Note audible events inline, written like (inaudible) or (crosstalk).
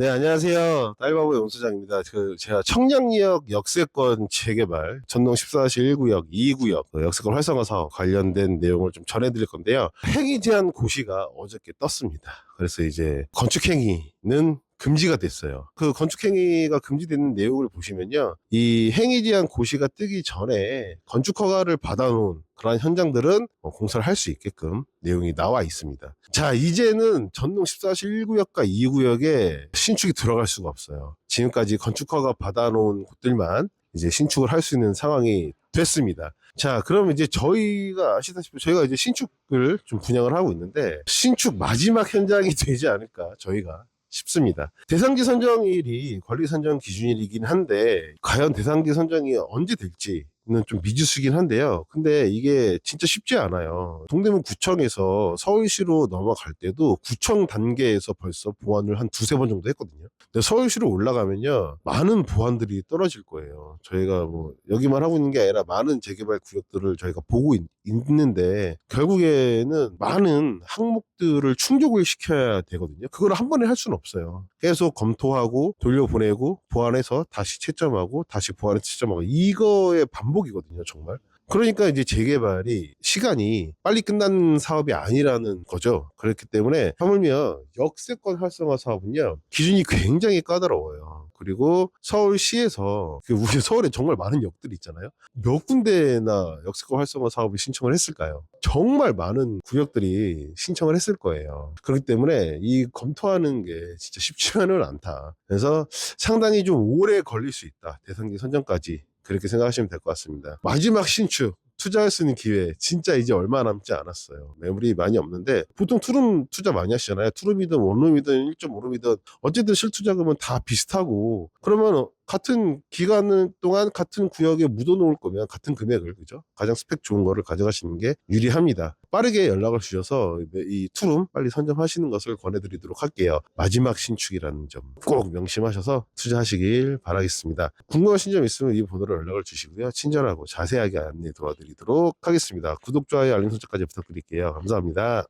네, 안녕하세요. 딸바보의 용수장입니다. 그, 제가 청량리역 역세권 재개발, 전동 14시 1구역, 2구역, 그 역세권 활성화 사업 관련된 내용을 좀 전해드릴 건데요. 행위 제한 고시가 어저께 떴습니다. 그래서 이제 건축행위는 금지가 됐어요. 그 건축행위가 금지되는 내용을 보시면요. 이 행위 제한 고시가 뜨기 전에 건축 허가를 받아놓은 그러한 현장들은 어, 공사를 할 수 있게끔 내용이 나와 있습니다. 자, 이제는 전동 14시 1구역과 2구역에 신축이 들어갈 수가 없어요. 지금까지 건축 허가 받아놓은 곳들만 이제 신축을 할 수 있는 상황이 됐습니다. 자, 그럼 이제 저희가 아시다시피 저희가 이제 신축을 좀 분양을 하고 있는데 신축 마지막 현장이 (laughs) 되지 않을까 저희가 싶습니다. 대상지 선정일이 관리 선정 기준일이긴 한데 과연 대상지 선정이 언제 될지 는 좀 미지수긴 한데요. 근데 이게 진짜 쉽지 않아요. 동대문 구청에서 서울시로 넘어갈 때도 구청 단계에서 벌써 보완을 한 두세 번 정도 했거든요. 근데 서울시로 올라가면요. 많은 보완들이 떨어질 거예요. 저희가 뭐 여기만 하고 있는 게 아니라 많은 재개발 구역들을 저희가 보고 있, 있는데 결국에는 많은 항목들을 충족을 시켜야 되거든요. 그걸 한 번에 할 수는 없어요. 계속 검토하고 돌려보내고 보완해서 다시 채점하고 다시 보완해서 채점하고 이거의 반복 이거든요, 정말. 그러니까 이제 재개발이 시간이 빨리 끝난 사업이 아니라는 거죠. 그렇기 때문에 하물며 역세권 활성화 사업은요, 기준이 굉장히 까다로워요. 그리고 서울시에서 그 우리 (laughs) 서울에 정말 많은 역들이 있잖아요. 몇 군데나 역세권 활성화 사업을 신청을 했을까요? 정말 많은 구역들이 신청을 했을 거예요. 그렇기 때문에 이 검토하는 게 진짜 쉽지만은 않다. 그래서 상당히 좀 오래 걸릴 수 있다. 대상지 선정까지 그렇게 생각하시면 될 것 같습니다. 마지막 신축. 투자할 수 있는 기회 진짜 이제 얼마 남지 않았어요. 매물이 많이 없는데 보통 투룸 투자 많이 하시잖아요. 투룸이든 원룸이든 1.5룸이든 어쨌든 실투자금은 다 비슷하고 그러면 같은 기간 동안 같은 구역에 묻어놓을 거면 같은 금액을 그죠? 가장 스펙 좋은 거를 가져가시는 게 유리합니다. 빠르게 연락을 주셔서 이 투룸 빨리 선점하시는 것을 권해드리도록 할게요. 마지막 신축이라는 점 꼭 명심하셔서 투자하시길 바라겠습니다. 궁금하신 점 있으면 이 번호로 연락을 주시고요. 친절하고 자세하게 안내 도와드리도록 하겠습니다. 구독, 좋아요, 알림 설정까지 부탁드릴게요. 감사합니다.